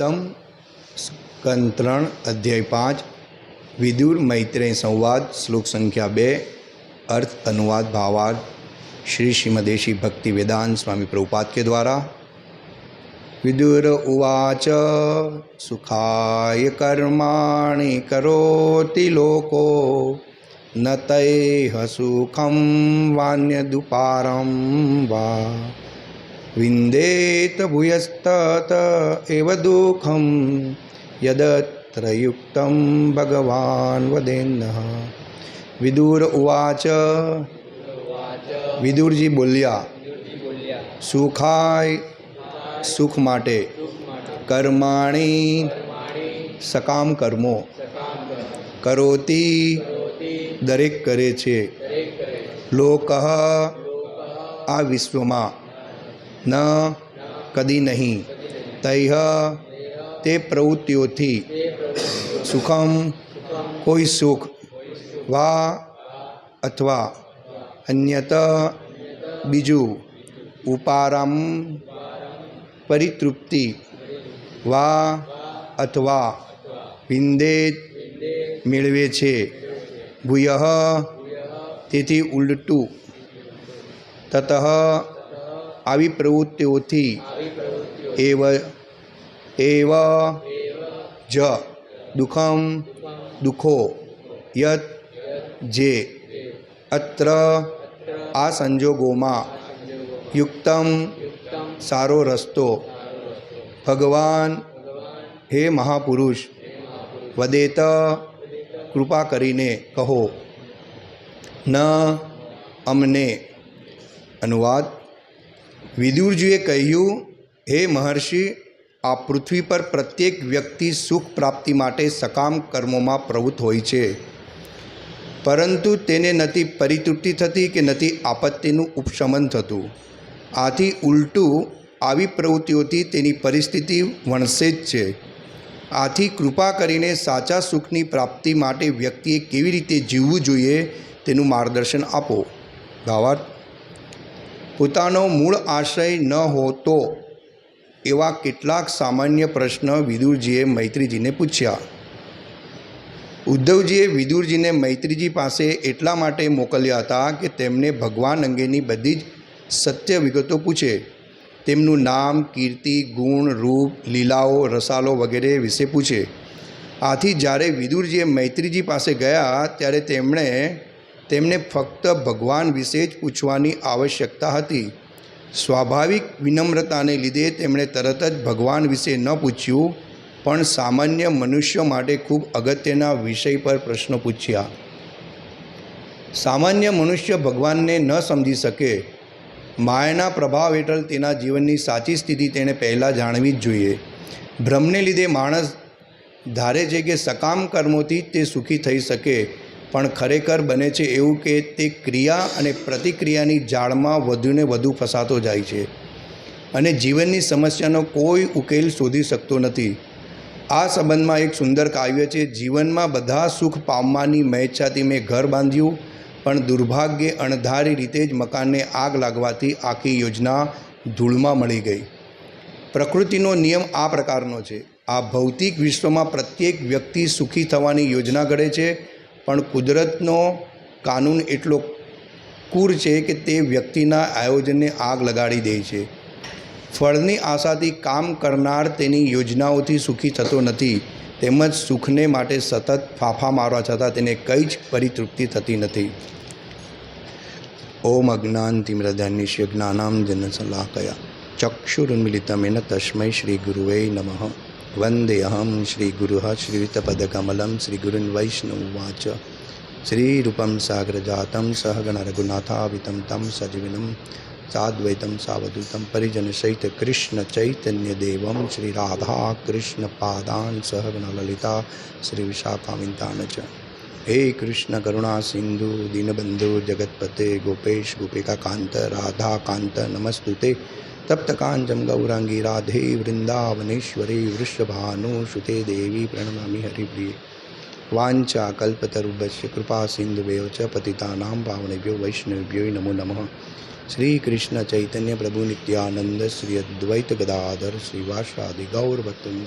ભાગવતમ સ્કંદ ત્રણ અધ્યાય પાંચ, વિદુર મૈત્રેય સંવાદ, શ્લોક સંખ્યા બે, અર્થ અનુવાદ ભાવાર્થ, શ્રી શ્રીમદેશી ભક્તિ વેદાંત સ્વામી પ્રભુપાદ કે દ્વારા. વિદુર ઉવાચ, સુખાય કર્માણि કરોતિ લોકો, ન તૈહ સુખમ વાન્યદુપારમ વા વિંદેત ભૂયસ્તત એવ દુઃખમ યદત્ર યુક્તમ ભગવાન વદેન્ન વિદુર ઉવાચ વિદુરજી બોલ્યા સુખાય સુખ માટે કર્માણી સકામ કર્મો કરોતી દરેક કરે છે લોક આ વિશ્વમાં ન કદી નહીં. તૈહ તે પ્રવૃત્તિઓથી સુખમ કોઈ સુખ વા અથવા અન્યત બીજું ઉપારમ પરિતૃપ્તિ વા અથવા વિંદેત મેળવે છે. ભૂય તેથી ઉલટું. તત આવી પ્રવૃત્તિઓથી એવ એવ જ દુઃખમ દુઃખો યત જે અત્ર આ સંજોગોમાં યુક્તમ સારો રસ્તો ભગવાન હે મહાપુરુષ વદેત કૃપા કરીને કહો. ન અમને અનુવાદ વિદુરજીએ કહ્યું, હે મહર્ષિ, આ પૃથ્વી પર પ્રત્યેક વ્યક્તિ સુખ પ્રાપ્તિ માટે સકામ કર્મોમાં પ્રવૃત્ત હોય છે. પરંતુ તેને નથી પરિતૃપ્તિ થતી કે નથી આપત્તિનું ઉપશમન થતું. આથી ઉલટું આવી પ્રવૃત્તિઓથી તેની પરિસ્થિતિ વણસે જ છે. આથી કૃપા કરીને સાચા સુખની પ્રાપ્તિ માટે વ્યક્તિએ કેવી રીતે જીવવું જોઈએ તેનું માર્ગદર્શન આપો. ભાવાર્થ પોતાનો મૂળ આશય ન હોતો એવા કેટલાક સામાન્ય પ્રશ્ન વિદુરજીએ મૈત્રીજીને પૂછ્યા. ઉદ્ધવજીએ વિદુરજીને મૈત્રીજી પાસે એટલા માટે મોકલ્યા હતા કે તેમને ભગવાન અંગેની બધી જ સત્ય વિગતો પૂછે. તેમનું નામ, કીર્તિ, ગુણ, રૂપ, લીલાઓ, રસાલો વગેરે વિશે પૂછે. આથી જ્યારે વિદુરજીએ મૈત્રીજી પાસે ગયા, ત્યારે તેમણે તેમને ફક્ત ભગવાન વિશે જ પૂછવાની આવશ્યકતા હતી. સ્વાભાવિક વિનમ્રતાને લીધે તેમણે તરત જ ભગવાન વિશે ન પૂછ્યું, પણ સામાન્ય મનુષ્ય માટે ખૂબ અગત્યના વિષય પર પ્રશ્નો પૂછ્યા. સામાન્ય મનુષ્ય ભગવાનને ન સમજી શકે. માયાના પ્રભાવ હેઠળ તેના જીવનની સાચી સ્થિતિ તેણે પહેલાં જાણવી જ જોઈએ. ભ્રમને લીધે માણસ ધારે છે કે સકામ કર્મોથી તે સુખી થઈ શકે. પણ ખરેખર બને છે એવું કે તે ક્રિયા અને પ્રતિક્રિયાની જાળમાં વધુને વધુ ફસાતો જાય છે. અને જીવનની સમસ્યાનો કોઈ ઉકેલ શોધી શકતો નથી. આ સંબંધમાં એક સુંદર કાવ્ય છે, જીવનમાં બધા સુખ પામવાની મહેચ્છાથી મેં ઘર બાંધ્યું, પણ દુર્ભાગ્યે અણધારી રીતે જ મકાનને આગ લાગવાથી આખી યોજના ધૂળમાં મળી ગઈ. પ્રકૃતિનો નિયમ આ પ્રકારનો છે. આ ભૌતિક વિશ્વમાં પ્રત્યેક વ્યક્તિ સુખી થવાની યોજના ઘડે છે પણ કુદરતનો કાનૂન એટલો ક્રૂર છે કે તે વ્યક્તિના આયોજનને આગ લગાડી દે છે. ફળની આશાથી કામ કરનાર તેની યોજનાઓથી સુખી થતો નથી. તેમજ સુખને માટે સતત ફાંફા મારવા છતાં તેને કંઈ જ પરિતૃપ્તિ થતી નથી. ઓમ અજ્ઞાન અજ્ઞાનતિમ્રધાન્યશ્ય જ્ઞાનામ જન સલાહકયા ચક્ષુરુન્મિલિતમેન તસ્મૈ શ્રી ગુરુવે નમઃ. વંદેહમ શ્રી ગુરુ श्रीगुरुन् સહિત કૃષ્ણ ચૈતન્ય દેવમ શ્રી રાધા કૃષ્ણ પાદાન સહગણ લલિતા શ્રી વિશાખામિતાન ચ હે કૃષ્ણ કરુણા સિંધુ દીનબંધુ જગતપતે ગોપેશ ગોપિકા કાંત રાધા કાંત નમસ્તુતે તપ્ત કાંચમ ગૌરાંગી રાધે વૃંદાવનેશ્વરી વૃષભાનુસુતે દેવી પ્રણમામી હરિપ્રિય વાંચા કલ્પતરુભ્ય કૃપા સિંધુભ્યો ચ પતિતાનાં પાવણેભ્યો વૈષ્ણવભ્યો નમો નમઃ શ્રી કૃષ્ણ ચૈતન્ય પ્રભુ નિત્યાનંદ શ્રી અદ્વૈત ગદાધર શ્રીવાસાદિ ગૌર ભક્તુંદ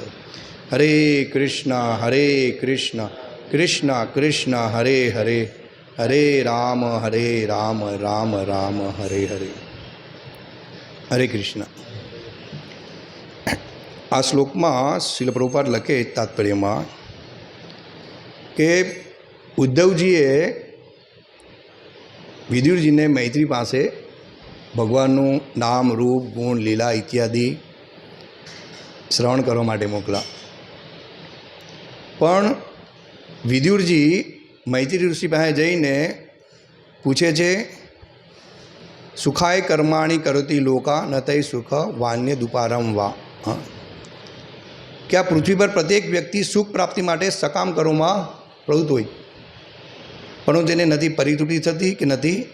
હરે કૃષ્ણ હરે કૃષ્ણ કૃષ્ણ કૃષ્ણ હરે હરે હરે રામ હરે રામ રામ રામ હરે હરે હરે કૃષ્ણ. આ શ્લોકમાં શિલપ્રભુપાદ લખે તાત્પર્યમાં કે ઉદ્ધવજીએ વિદુરજીને મૈત્રી પાસે ભગવાનનું નામ, રૂપ, ગુણ, લીલા ઇત્યાદિ શ્રવણ કરવા માટે મોકલા. પણ વિદુરજી મૈત્રી ઋષિ પાસે જઈને પૂછે છે સુખાય કર્માણી કરતી લોકા ન સુખ વાન્ય દુપારમ વા. કે આ પૃથ્વી પર પ્રત્યેક વ્યક્તિ સુખ પ્રાપ્તિ માટે સકામ કરવામાં પ્રવૃત્ત હોય. પણ તેને નથી પરિતૃપ્તિ થતી કે નથી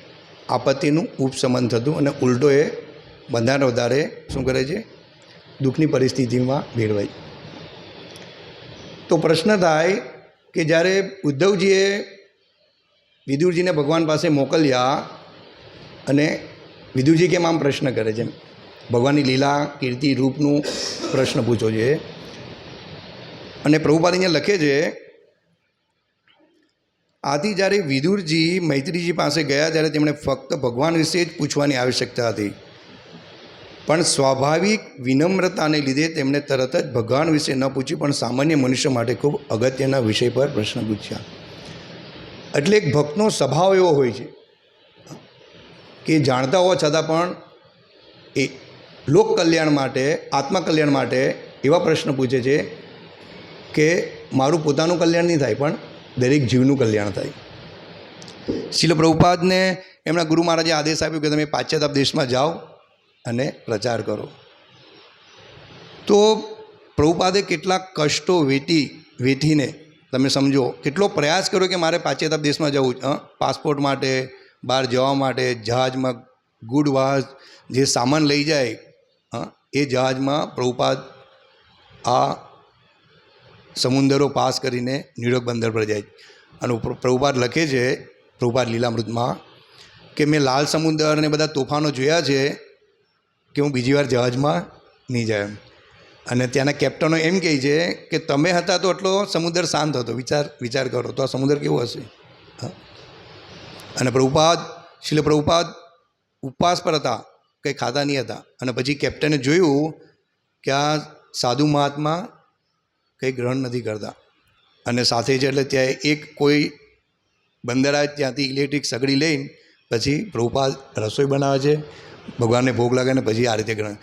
આપત્તિનું ઉપશમન થતું અને ઉલટો એ બંધારણ વધારે શું કરે છે? દુઃખની પરિસ્થિતિમાં ભેળવાય. તો પ્રશ્ન થાય કે જ્યારે ઉદ્ધવજીએ વિદુરજીને ભગવાન પાસે મોકલ્યા અને વિદુરજી કેમ આમ પ્રશ્ન કરે છે? ભગવાનની લીલા કીર્તિ રૂપનું પ્રશ્ન પૂછો છે. અને પ્રભુપાદ અહીંયા લખે છે, આથી જ્યારે વિદુરજી મૈત્રીજી પાસે ગયા ત્યારે તેમણે ફક્ત ભગવાન વિશે જ પૂછવાની આવશ્યકતા હતી. પણ સ્વાભાવિક વિનમ્રતાને લીધે તેમણે તરત જ ભગવાન વિશે ન પૂછ્યું પણ સામાન્ય મનુષ્ય માટે ખૂબ અગત્યના વિષય પર પ્રશ્ન પૂછ્યા. એટલે એક ભક્તનો સ્વભાવ એવો હોય છે કે જાણતા હોવા છતાં પણ એ લોક કલ્યાણ માટે, આત્મા કલ્યાણ માટે એવા પ્રશ્ન પૂછે છે કે મારું પોતાનું કલ્યાણ નહીં થાય, પણ દરેક જીવનું કલ્યાણ થાય. શિલ પ્રભુપાદને એમના ગુરુ મહારાજે આદેશ આપ્યો કે તમે પાશ્ચાત્ય દેશમાં જાઓ અને પ્રચાર કરો. તો પ્રભુપાદે કેટલા કષ્ટો વેઠી વેઠીને, તમે સમજો, કેટલો પ્રયાસ કર્યો કે મારે પાશ્ચાત્ય દેશમાં જવું પાસપોર્ટ માટે બહાર જવા માટે જહાજમાં ગુડ જે સામાન લઈ જાય, હં, એ જહાજમાં પ્રભુપાદ આ સમુંદરો પાસ કરીને ન્યુયોર્ક બંદર પર જાય. અને પ્ર- પ્રભુપાદ લખે છે, પ્રભુપાદ લીલામૃતમાં, કે મેં લાલ સમુદ્ર અને બધા તોફાનો જોયા છે કે હું બીજી વાર જહાજમાં નહીં જાય અને ત્યાંના કેપ્ટનો એમ કહે છે કે તમે હતા તો એટલો સમુદ્ર શાંત હતો. વિચાર વિચાર કરો તો આ સમુદ્ર કેવો હશે? હા. અને પ્રભુપાદ શિલ પ્રભુપાદ ઉપવાસ પર હતા, કંઈ ખાતા નહીં હતા. અને પછી કેપ્ટને જોયું કે આ સાધુ મહાત્મા કંઈ ગ્રહણ નથી કરતા. અને સાથે જ એટલે ત્યાં એક કોઈ બંદરાજ ત્યાંથી ઇલેક્ટ્રિક સગડી લઈને પછી પ્રભુપાદ રસોઈ બનાવે છે, ભગવાનને ભોગ લાગે ને પછી આ રીતે ગ્રહણ.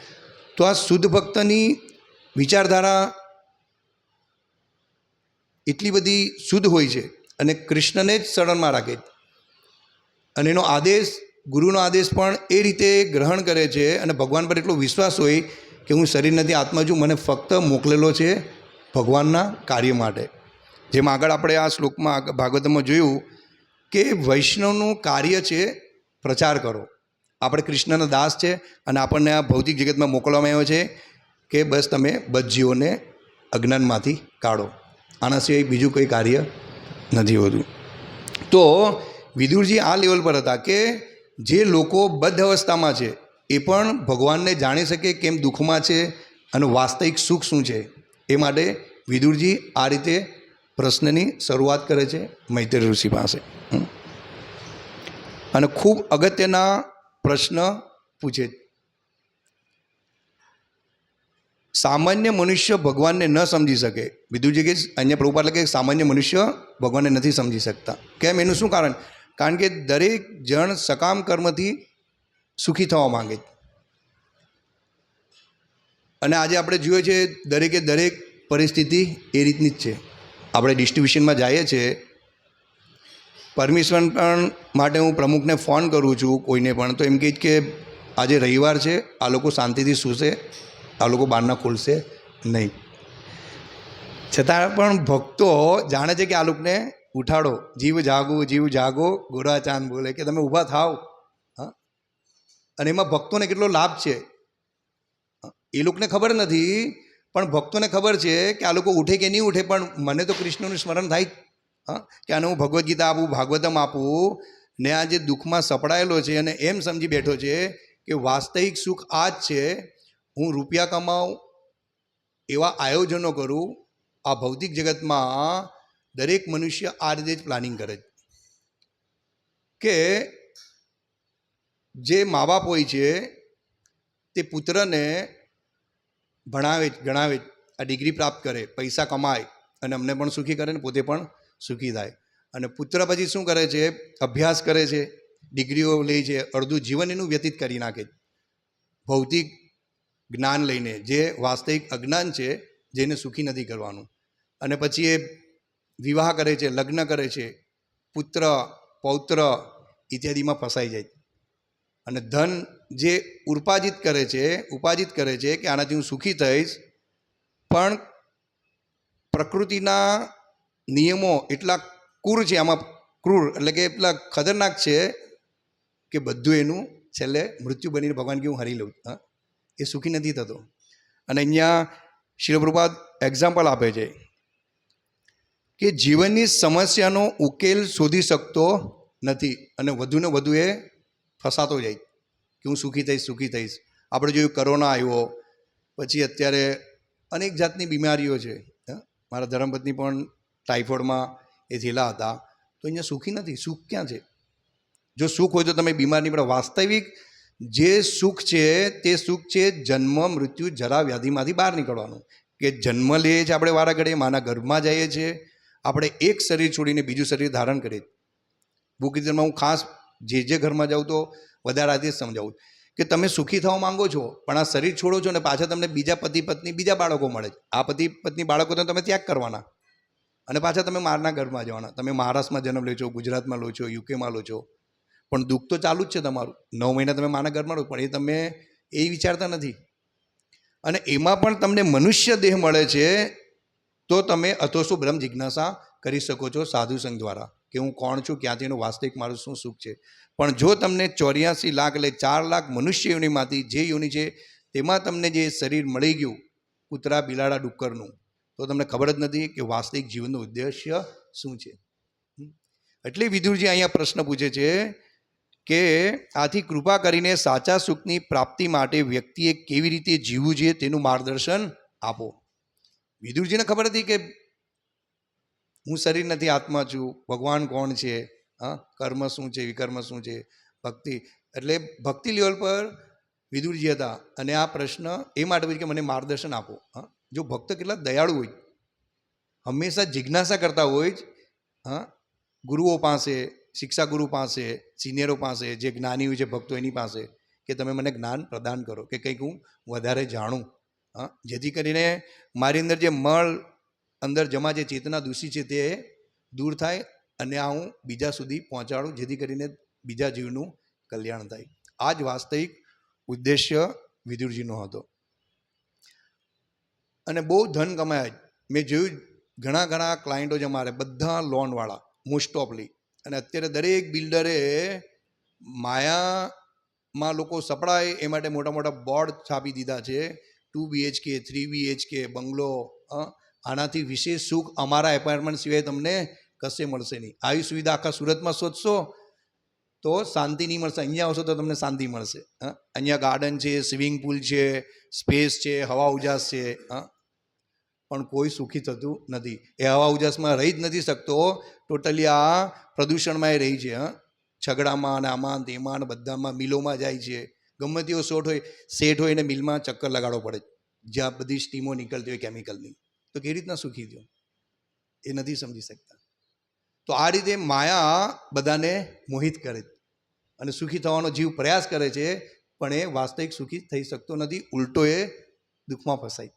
તો આ શુદ્ધ ભક્તની વિચારધારા એટલી બધી શુદ્ધ હોય છે અને કૃષ્ણને જ શરણમાં રાખે. અને એનો આદેશ, ગુરુનો આદેશ પણ એ રીતે ગ્રહણ કરે છે અને ભગવાન પર એટલો વિશ્વાસ હોય કે હું શરીર નથી, આત્મા છું, મને ફક્ત મોકલેલો છે ભગવાનના કાર્ય માટે. જેમ આગળ આપણે આ શ્લોકમાં ભાગવતમાં જોયું કે વૈષ્ણવનું કાર્ય છે પ્રચાર કરો. આપણે કૃષ્ણના દાસ છે અને આપણને આ ભૌતિક જગતમાં મોકલવામાં આવ્યો છે કે બસ તમે બદજીઓને અજ્ઞાનમાંથી કાઢો. આના સિવાય બીજું કોઈ કાર્ય નથી હોતું. તો વિદુરજી આ લેવલ પર હતા કે જે લોકો બદ્ધ અવસ્થામાં છે, એ પણ ભગવાનને જાણી શકે કેમ દુઃખમાં છે અને વાસ્તવિક સુખ શું છે. એ માટે વિદુરજી આ રીતે પ્રશ્નની શરૂઆત કરે છે મૈત્રી ઋષિ પાસે. અને ખૂબ અગત્યના પ્રશ્ન પૂછે. સામાન્ય મનુષ્ય ભગવાનને ન સમજી શકે. વિદુજી કે અહીંયા પ્રભુપાદ કે સામાન્ય મનુષ્ય ભગવાનને નથી સમજી શકતા. કેમ? એનું શું કારણ? કારણ કે દરેક જણ સકામ કર્મથી સુખી થવા માંગે અને આજે આપણે જોઈએ છીએ દરેકે દરેક પરિસ્થિતિ એ રીતની જ છે. આપણે ડિસ્ટ્રિબ્યુશનમાં જઈએ છીએ પરમિશન પણ માટે હું પ્રમુખને ફોન કરું છું કોઈને પણ. તો એમ કહે કે આજે રવિવાર છે, આ લોકો શાંતિથી સૂશે, આ લોકો બહારના ખોલશે નહીં. છતાં પણ ભક્તો જાણે છે કે આ લોકોને ઉઠાડો, જીવ જાગો જીવ જાગો ગોરાચાંદ બોલે કે તમે ઊભા થાવ હા? અને એમાં ભક્તોને કેટલો લાભ છે? એ લોકોને ખબર નથી, પણ ભક્તોને ખબર છે કે આ લોકો ઉઠે કે નહીં ઉઠે, પણ મને તો કૃષ્ણનું સ્મરણ થાય હા? કે આને હું ભગવદ્ ગીતા આપું, ભાગવતમ આપું, ને આ જે દુઃખમાં સપડાયેલો છે અને એમ સમજી બેઠો છે કે વાસ્તવિક સુખ આ જ છે, હું રૂપિયા કમાઉં, એવા આયોજનો કરું, આ ભૌતિક જગતમાં દરેક મનુષ્ય આ રીતે જ પ્લાનિંગ કરે કે જે મા બાપ હોય છે, તે પુત્રને ભણાવે ગણાવે આ ડિગ્રી પ્રાપ્ત કરે, પૈસા કમાય અને અમને પણ સુખી કરે ને પોતે પણ સુખી થાય. અને પુત્ર પછી શું કરે છે? અભ્યાસ કરે છે ડિગ્રીઓ લે છે, અડધું જીવન એનું વ્યતીત કરી નાખે ભૌતિક જ્ઞાન લઈને, જે વાસ્તવિક અજ્ઞાન છે, જેને સુખી નથી કરવાનું. અને પછી એ વિવાહ કરે છે, લગ્ન કરે છે, પુત્ર, પૌત્ર ઇત્યાદિમાં ફસાઈ જાય. અને ધન જે ઉપાર્જિત કરે છે, ઉપાર્જિત કરે છે કે આનાથી હું સુખી થઈશ, પણ પ્રકૃતિના નિયમો એટલા ક્રૂર છે, આમાં ક્રૂર એટલે કે એટલા ખતરનાક છે કે બધું એનું છેલ્લે મૃત્યુ બનીને ભગવાન કે હું હરી લઉં એ સુખી નથી થતો. અને અહીંયા શિલપ્રપાદ એક્ઝામ્પલ આપે છે. કે જીવનની સમસ્યાનો ઉકેલ શોધી શકતો નથી અને વધુને વધુ એ ફસાતો જાય. કે હું સુખી થઈશ સુખી થઈશ. આપણે જોયું કોરોના આવ્યો, પછી અત્યારે અનેક જાતની બીમારીઓ છે. મારા ધર્મપત્ની પણ ટાઇફોઇડમાં એ થયેલા હતા. તો અહીંયા સુખી નથી. સુખ ક્યાં છે? જો સુખ હોય તો તમે બીમારની પણ વાસ્તવિક જે સુખ છે, તે સુખ છે જન્મ, મૃત્યુ, જરા વ્યાધિમાંથી બહાર નીકળવાનું. કે જન્મ લઈએ છીએ આપણે વારા ઘડીએ માના ગર્ભમાં જઈએ છીએ આપણે એક શરીર છોડીને બીજું શરીર ધારણ કરીએ. બુકિઝનમાં હું ખાસ જે જે ઘરમાં જાઉં તો વધારે આથી જ સમજાવું. કે તમે સુખી થવા માંગો છો, પણ આ શરીર છોડો છો ને પાછા તમને બીજા પતિ, પત્ની, બીજા બાળકો મળે છે. આ પતિ, પત્ની બાળકો તો તમે ત્યાગ કરવાના. અને પાછા તમે મારના ઘરમાં જવાના. તમે મહારાષ્ટ્રમાં જન્મ લો છો, ગુજરાતમાં લો છો, યુકેમાં લો છો. પણ દુઃખ તો ચાલુ જ છે તમારું. નવ મહિના તમે માના ઘરમાં રહો, પણ એ તમે એ વિચારતા નથી. અને એમાં પણ તમને મનુષ્ય દેહ મળે છે તો તમે અથોસો બ્રહ્મ જિજ્ઞાસા કરી શકો છો સાધુ સંઘ દ્વારા કે હું કોણ છું, ક્યાંથી એનું વાસ્તવિક મારું શું સુખ છે. પણ જો તમને ચોર્યાસી લાખ એટલે ચાર લાખ મનુષ્ય યોનિમાંથી જે યોનિ છે, તેમાં તમને જે શરીર મળી ગયું, કૂતરા, બિલાડા, ડુક્કરનું, તો તમને ખબર જ નથી કે વાસ્તવિક જીવનનું ઉદ્દેશ્ય શું છે. એટલે વિદુરજી અહીંયા પ્રશ્ન પૂછે છે કે આથી કૃપા કરીને સાચા સુખની પ્રાપ્તિ માટે વ્યક્તિએ કેવી રીતે જીવવું જોઈએ તેનું માર્ગદર્શન આપો. વિદુરજીને ખબર હતી કે હું શરીર નથી, આત્મા છું, ભગવાન કોણ છે? હા, કર્મ શું છે, વિકર્મ શું છે? ભક્તિ. એટલે ભક્તિ લેવલ પર વિદુરજી હતા અને આ પ્રશ્ન એ માટે પૂછ્યું કે મને માર્ગદર્શન આપો. હા, જો ભક્ત કેટલા દયાળુ હોય. હંમેશા જિજ્ઞાસા કરતા હોય જ, હા, ગુરુઓ પાસે, શિક્ષા ગુરુ પાસે સિનિયરો પાસે, જે જ્ઞાની હોય છે ભક્તો એની પાસે, કે તમે મને જ્ઞાન પ્રદાન કરો, કે કંઈક હું વધારે જાણું. હા? જેથી કરીને મારી અંદર જે મળ અંદર જમા જે ચેતના દૂષી છે તે દૂર થાય અને આ હું બીજા સુધી પહોંચાડું, જેથી કરીને બીજા જીવનું કલ્યાણ થાય. આ જ વાસ્તવિક ઉદ્દેશ્ય વિદુરજીનો હતો. અને બહુ ધન કમાયા જ. મેં જોયું ઘણા ઘણા ક્લાયન્ટો છે મારે, બધા લોનવાળા મોસ્ટ ઓફલી અને અત્યારે દરેક બિલ્ડરે માયામાં લોકો સપડાય એ માટે મોટા મોટા બોર્ડ છાપી દીધા છે. Two BHK three BHK bungalow? આનાથી વિશેષ સુખ અમારા એપાર્ટમેન્ટ સિવાય તમને કશે મળશે નહીં. આવી સુવિધા આખા સુરતમાં શોધશો તો શાંતિ નહીં મળશે. અહીંયા આવશો તો તમને શાંતિ મળશે? અહીંયા ગાર્ડન છે સ્વિમિંગ પુલ છે સ્પેસ છે, હવા ઉજાસ છે હા પણ કોઈ સુખી થતું નથી. એ હવા ઉજાસમાં રહી જ નથી શકતો. ટોટલી આ પ્રદૂષણમાં એ રહી છે છગડામાં અને આમાં તેમાં બધામાં મિલોમાં જાય છે. ગમે તેવો શોટ હોય સેટ હોય એને મિલમાં ચક્કર લગાડવો પડે. જ્યાં બધી સ્ટીમો નીકળતી હોય કેમિકલની તો કેવી રીતના સુખી થયો? એ નથી સમજી શકતા. તો આ રીતે માયા બધાને મોહિત કરે છે. અને સુખી થવાનો જીવ પ્રયાસ કરે છે, પણ એ વાસ્તવિક સુખી થઈ શકતો નથી, ઉલટો એ દુઃખમાં ફસાય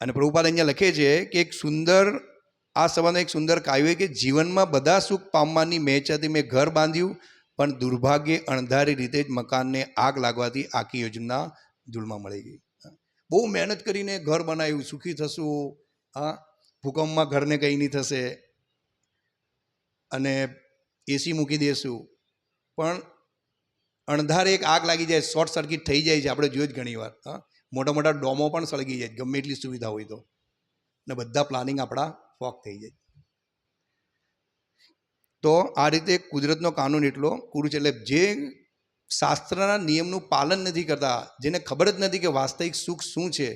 અને પ્રભુપાદ અહીંયા લખે છે કે એક સુંદર, આ સંબંધ એક સુંદર કાવ્ય કે જીવનમાં બધા સુખ પામવાની મેચથી મેં ઘર બાંધ્યું પણ દુર્ભાગ્યે અણધારી રીતે જ મકાનને આગ લાગવાથી આખી યોજના ધૂળમાં મળી ગઈ. બહુ મહેનત કરીને ઘર બનાવ્યું, સુખી થશું, હા? ભૂકંપમાં ઘરને કંઈ નહીં થશે. અને એસી મૂકી દેશું. પણ અણધારે એક આગ લાગી જાય, શોર્ટ સર્કિટ થઈ જાય છે, આપણે જોયું જ ઘણીવાર હા? મોટા મોટા ડોમો પણ સળગી જાય, ગમે એટલી સુવિધા હોય તો. ને બધા પ્લાનિંગ આપણા ફોક થઈ જાય. તો આ રીતે કુદરતનો કાનૂન એટલો કુરુચ એટલે જે શાસ્ત્રના નિયમનું પાલન નથી કરતા, જેને ખબર જ નથી કે વાસ્તવિક સુખ શું છે,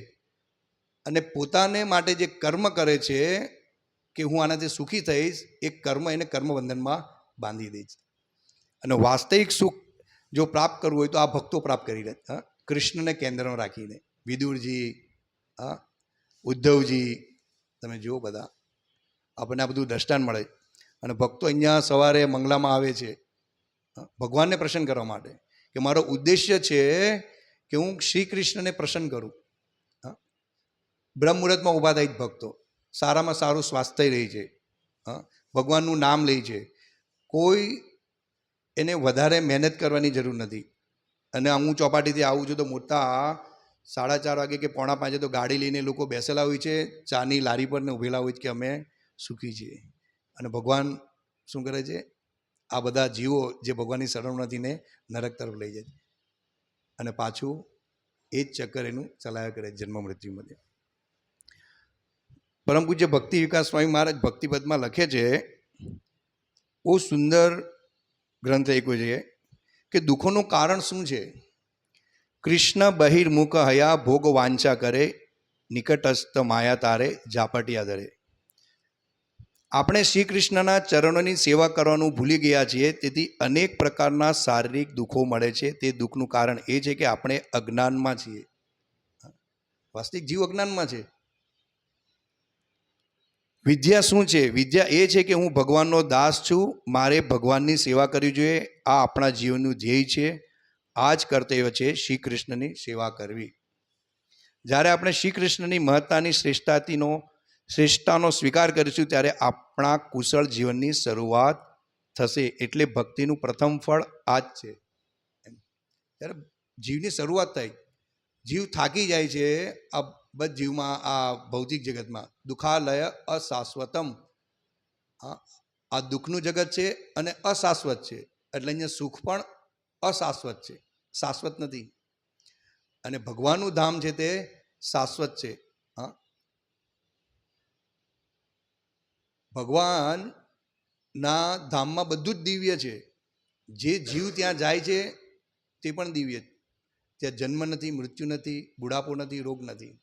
અને પોતાને માટે જે કર્મ કરે છે કે હું આનાથી સુખી થઈશ, એ કર્મ એને કર્મબંધનમાં બાંધી દે છે. અને વાસ્તવિક સુખ જો પ્રાપ્ત કરવું હોય તો આ ભક્તો પ્રાપ્ત કરી લે. કૃષ્ણને કેન્દ્રમાં રાખીને. વિદુરજી, હા? ઉદ્ધવજી, તમે જુઓ બધા. આપણને આ બધું દ્રષ્ટાંત મળે. અને ભક્તો અહીંયા સવારે મંગલામાં આવે છે. ભગવાનને પ્રસન્ન કરવા માટે. કે મારો ઉદ્દેશ્ય છે કે હું શ્રી કૃષ્ણને પ્રસન્ન કરું. બ્રહ્મ મુહૂર્તમાં ઊભા થાય ભક્તો. સારામાં સારું સ્વાસ્થ્ય રહે છે. ભગવાનનું નામ લે છે. કોઈ એને વધારે મહેનત કરવાની જરૂર નથી. અને હું ચોપાટીથી આવું છું તો મોટા સાડા ચાર વાગે કે પોણા પાંચે તો ગાડી લઈને લોકો બેસેલા હોય છે. ચાની લારી પર ને ઊભેલા હોય છે કે અમે સુખી છીએ. અને ભગવાન શું કરે છે? આ બધા જીવો જે ભગવાનની શરણમાંથીને નરક તરફ લઈ જાય અને પાછું એ જ ચક્કર એનું ચલાવ્યા કરે જન્મ મૃત્યુમાંથી. પરમ પૂજ્ય ભક્તિ વિકાસ સ્વામી મહારાજ ભક્તિપદમાં લખે છે બહુ સુંદર ગ્રંથ એકો છે કે દુઃખોનું કારણ શું છે? કૃષ્ણ બહિર્મુખ હયા ભોગ વાંચા કરે, નિકટસ્થ માયા તારે ઝાપટિયા ધરે. આપણે શ્રી કૃષ્ણના ચરણોની સેવા કરવાનું ભૂલી ગયા છીએ, તેથી અનેક પ્રકારના શારીરિક દુઃખો મળે છે. તે દુઃખનું કારણ એ છે કે આપણે અજ્ઞાનમાં છીએ. વાસ્તવિક જીવ અજ્ઞાનમાં છે? વિદ્યા શું છે? વિદ્યા એ છે કે હું ભગવાનનો દાસ છું, મારે ભગવાનની સેવા કરવી જોઈએ, આ આપણા જીવનનું ધ્યેય છે, આ જ કર્તવ્ય છે શ્રી કૃષ્ણની સેવા કરવી. જ્યારે આપણે શ્રી કૃષ્ણની મહત્તાની શ્રેષ્ઠતાનો શ્રેષ્ઠતાનો સ્વીકાર કરીશું ત્યારે આપણા કુશળ જીવનની શરૂઆત થશે એટલે ભક્તિનું પ્રથમ ફળ આ જ છે. ત્યારે જીવની શરૂઆત થઈ. જીવ થાકી જાય છે આ બધ જીવમાં, આ ભૌતિક જગતમાં. દુઃખાલય અશાશ્વતમ. આ દુઃખનું જગત છે અને અશાશ્વત છે. એટલે અહીંયા સુખ પણ અશાશ્વત છે. શાશ્વત નથી. અને ભગવાનનું ધામ છે તે શાશ્વત છે હા ભગવાનના ધામમાં બધું જ દિવ્ય છે. જે જીવ ત્યાં જાય છે, તે પણ દિવ્ય ત્યાં જન્મ નથી, મૃત્યુ નથી, બુઢાપો નથી, રોગ નથી.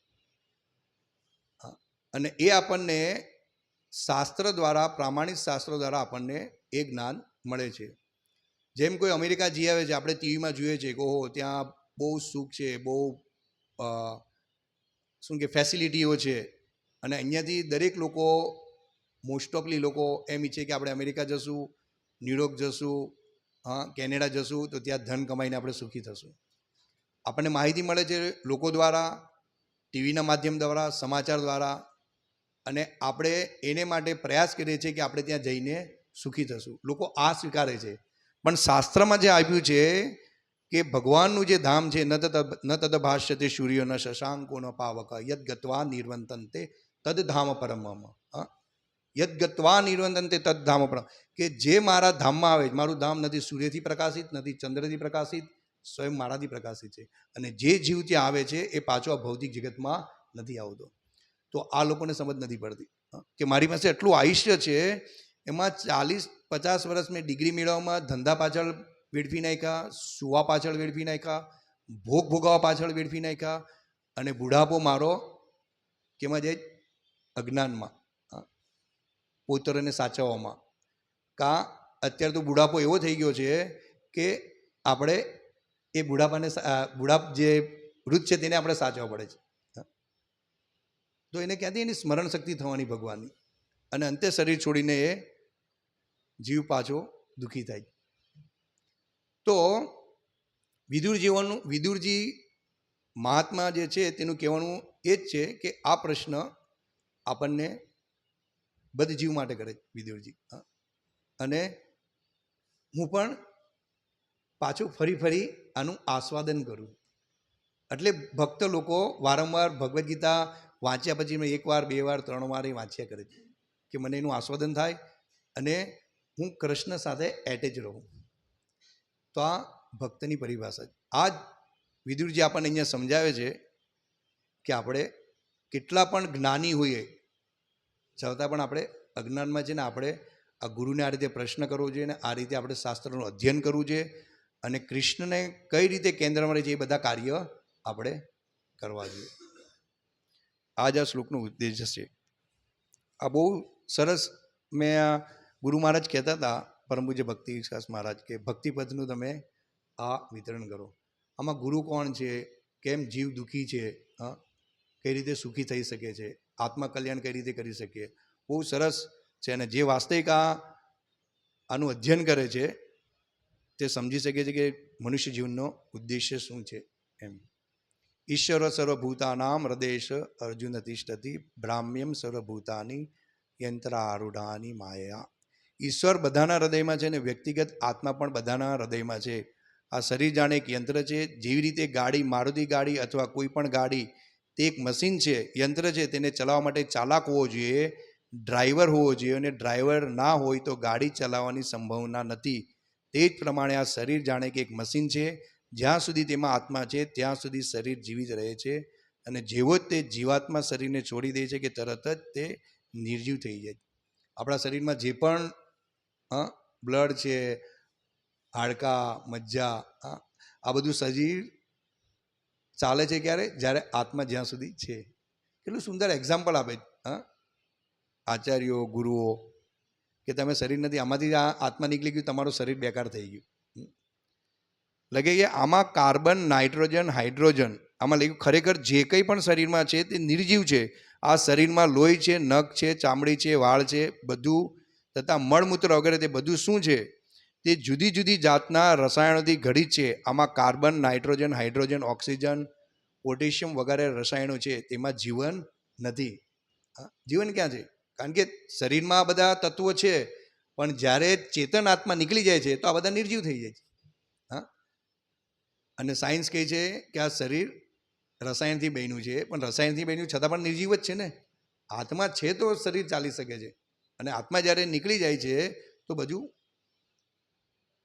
અને એ આપણને શાસ્ત્ર દ્વારા, પ્રામાણિક શાસ્ત્રો દ્વારા આપણને એ જ્ઞાન મળે છે. જેમ કોઈ અમેરિકા જઈ આવે છે, આપણે ટીવીમાં જોઈએ છીએ કે, ઓહો, ત્યાં બહુ સુખ છે, બહુ શું કે ફેસિલિટીઓ છે. અને અહીંયાથી દરેક લોકો મોસ્ટ ઓફલી લોકો એમ ઈચ્છે કે આપણે અમેરિકા જશું ન્યુયોર્ક જશું, હા કેનેડા જશું, તો ત્યાં ધન કમાઈને આપણે સુખી થશું. આપણને માહિતી મળે છે લોકો દ્વારા, ટીવીના માધ્યમ દ્વારા, સમાચાર દ્વારા, અને આપણે એને માટે પ્રયાસ કરીએ છીએ કે આપણે ત્યાં જઈને સુખી થશું. લોકો આ સ્વીકારે છે. પણ શાસ્ત્રમાં જે આપ્યું છે કે ભગવાનનું જે ધામ છે, ન તદ ન તદ ભાષ્યતે સૂર્ય ન શશાંકો પાવક યદ ગતવા નિર્વંતન તે તદ ધામ પરમમ, હા. યદ ગત્વા નિર્વંદંતે તદ ધામ કે જે મારા ધામમાં આવે મારું ધામ નથી સૂર્યથી પ્રકાશિત, નથી ચંદ્રથી પ્રકાશિત, સ્વયં મારાથી પ્રકાશિત છે. અને જે જીવ ત્યાં આવે છે, એ પાછો આ ભૌતિક જગતમાં નથી આવતો. તો આ લોકોને સમજ નથી પડતી. કે મારી પાસે એટલું આયુષ્ય છે, એમાં ચાલીસ પચાસ વર્ષ મેં ડિગ્રી મેળવવામાં, ધંધા પાછળ વેડફી નાખ્યા, સુવા પાછળ વેડફી નાખ્યા, ભોગ ભોગાવા પાછળ વેડફી નાખ્યા, અને બુઢાપો મારો કેમાં જાય? અજ્ઞાનમાં. પોતરોને સાચવવામાં. કા, અત્યારે તો બુઢાપો એવો થઈ ગયો છે કે આપણે એ બુઢાપાને બુઢાપ જે વૃદ્ધ છે તેને આપણે સાચવવા પડે છે. તો એને ક્યાંથી એની સ્મરણ શક્તિ થવાની ભગવાનની? અને અંતે શરીર છોડીને એ જીવ પાછો દુઃખી થાય. તો વિદુર જીવનનું, વિદુરજી મહાત્મા જે છે તેનું કહેવાનું એ જ છે કે આ પ્રશ્ન આપણને બધ જીવ માટે કરે વિદુરજી. અને હું પણ પાછું ફરી ફરી આનું આસ્વાદન કરું. એટલે ભક્ત લોકો વારંવાર ભગવદ્ ગીતા વાંચ્યા પછી મેં એકવાર બે વાર, ત્રણ વાર એ વાંચ્યા કરે કે મને એનું આસ્વાદન થાય અને હું કૃષ્ણ સાથે એટેચ રહું. તો આ ભક્તની પરિભાષા છે. આ જ વિદુરજી આપણને અહીંયા સમજાવે છે કે આપણે કેટલા પણ જ્ઞાની હોઈએ છતાં પણ આપણે અજ્ઞાનમાં છે ને આપણે આ ગુરુને આ રીતે પ્રશ્ન કરવો જોઈએ ને આ રીતે આપણે શાસ્ત્રનું અધ્યયન કરવું જોઈએ અને કૃષ્ણને કઈ રીતે કેન્દ્રમાં રહે છે એ બધા કાર્ય આપણે કરવા જોઈએ. આ જ આ શ્લોકનો ઉદ્દેશ છે. આ બહુ સરસ મેં આ ગુરુ મહારાજ કહેતા હતા પરમ પૂજ્ય ભક્તિ વિશ્વાસ મહારાજ, કે ભક્તિપથનું તમે આ વિતરણ કરો. આમાં ગુરુ કોણ છે? કેમ જીવ દુઃખી છે? કઈ રીતે સુખી થઈ શકે છે? આત્મા કલ્યાણ કઈ રીતે કરી શકીએ? બહુ સરસ છે અને જે વાસ્તવિક આ આનું અધ્યયન કરે છે, તે સમજી શકે છે કે મનુષ્ય જીવનનો ઉદ્દેશ્ય શું છે એમ. ઈશ્વર સર્વભૂતાનામ હૃદેશ અર્જુન તિષ્ઠતિ બ્રાહ્મ્યમ સર્વભૂતાની યંત્રારૂઢાની માયા. ઈશ્વર બધાના હૃદયમાં છે ને વ્યક્તિગત આત્મા પણ બધાના હૃદયમાં છે. આ શરીર જાણે એક યંત્ર છે. જેવી રીતે ગાડી, મારુતિ ગાડી અથવા કોઈ પણ ગાડી તે એક મશીન છે, યંત્ર છે, તેને ચલાવવા માટે ચાલાક હોવો જોઈએ, ડ્રાઈવર હોવો જોઈએ અને ડ્રાઈવર ના હોય તો ગાડી ચલાવવાની સંભાવના નથી. તે જ પ્રમાણે આ શરીર જાણે કે એક મશીન છે, જ્યાં સુધી તેમાં આત્મા છે, ત્યાં સુધી શરીર જીવિત રહે છે અને જેવો જ તે જીવાત્મા શરીરને છોડી દે છે કે તરત જ તે નિર્જીવ થઈ જાય. આપણા શરીરમાં જે પણ બ્લડ છે, હાડકાં, મજ્જા આ બધું શરીર ચાલે છે ક્યારે? જ્યારે આત્મા જ્યાં સુધી છે. કેટલું સુંદર એક્ઝામ્પલ આપે હા? આચાર્યો, ગુરુઓ, કે તમે શરીર નથી, આમાંથી આ આત્મા નીકળી ગયું, તમારું શરીર બેકાર થઈ ગયું. લગે કે આમાં કાર્બન, નાઇટ્રોજન, હાઇડ્રોજન, આમાં લખ્યું, ખરેખર જે કંઈ પણ શરીરમાં છે તે નિર્જીવ છે. આ શરીરમાં લોહી છે, નખ છે, ચામડી છે, વાળ છે, બધું તથા મળમૂત્ર વગેરે તે બધું શું છે? તે જુદી જુદી જાતના રસાયણોથી ઘડિત છે. આમાં carbon, nitrogen, hydrogen, oxygen, potassium વગેરે રસાયણો છે. તેમાં જીવન નથી. જીવન ક્યાં છે? કારણ કે શરીરમાં આ બધા તત્વો છે, પણ જ્યારે ચેતન આત્મા નીકળી જાય છે, તો આ બધા નિર્જીવ થઈ જાય છે. હા? અને સાયન્સ કહે છે કે આ શરીર રસાયણથી બન્યું છે, પણ રસાયણથી બન્યું છતાં પણ નિર્જીવ જ છે ને? આત્મા છે તો શરીર ચાલી શકે છે. અને આત્મા જ્યારે નીકળી જાય છે, તો બધું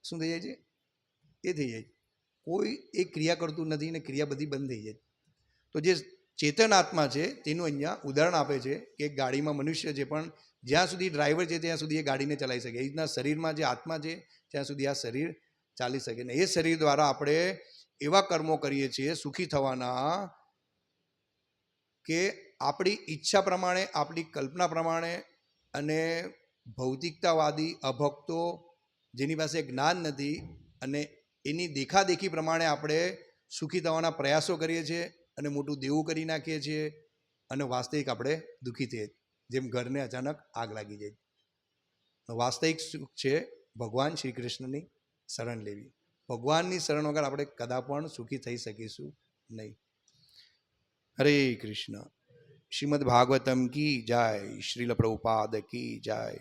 શું થઈ જાય છે? એ થઈ જાય કોઈ એ ક્રિયા કરતું નથી ને ક્રિયા બધી બંધ થઈ જાય તો જે ચેતન આત્મા છે, તેનું અહીંયા ઉદાહરણ આપે છે કે ગાડીમાં મનુષ્ય છે પણ જ્યાં સુધી ડ્રાઈવર છે, ત્યાં સુધી એ ગાડીને ચલાવી શકે. એ રીતના શરીરમાં જે આત્મા છે, ત્યાં સુધી આ શરીર ચાલી શકે ને. એ શરીર દ્વારા આપણે એવા કર્મો કરીએ છીએ સુખી થવાના કે આપણી ઈચ્છા પ્રમાણે, આપણી કલ્પના પ્રમાણે અને ભૌતિકતાવાદી, અભક્તો જેની પાસે જ્ઞાન નથી અને એની દેખાદેખી પ્રમાણે આપણે સુખી થવાના પ્રયાસો કરીએ છીએ અને મોટું દેવું કરી નાખીએ છીએ અને વાસ્તવિક આપણે દુઃખી થઈએ જેમ ઘરને અચાનક આગ લાગી જાય. વાસ્તવિક સુખ છે ભગવાન શ્રી કૃષ્ણની શરણ લેવી. ભગવાનની શરણ વગર આપણે કદા પણ સુખી થઈ શકીશું નહીં. હરે કૃષ્ણ. શ્રીમદ ભાગવતમ કી જાય, શ્રીલ પ્રભુપાદ કી જાય.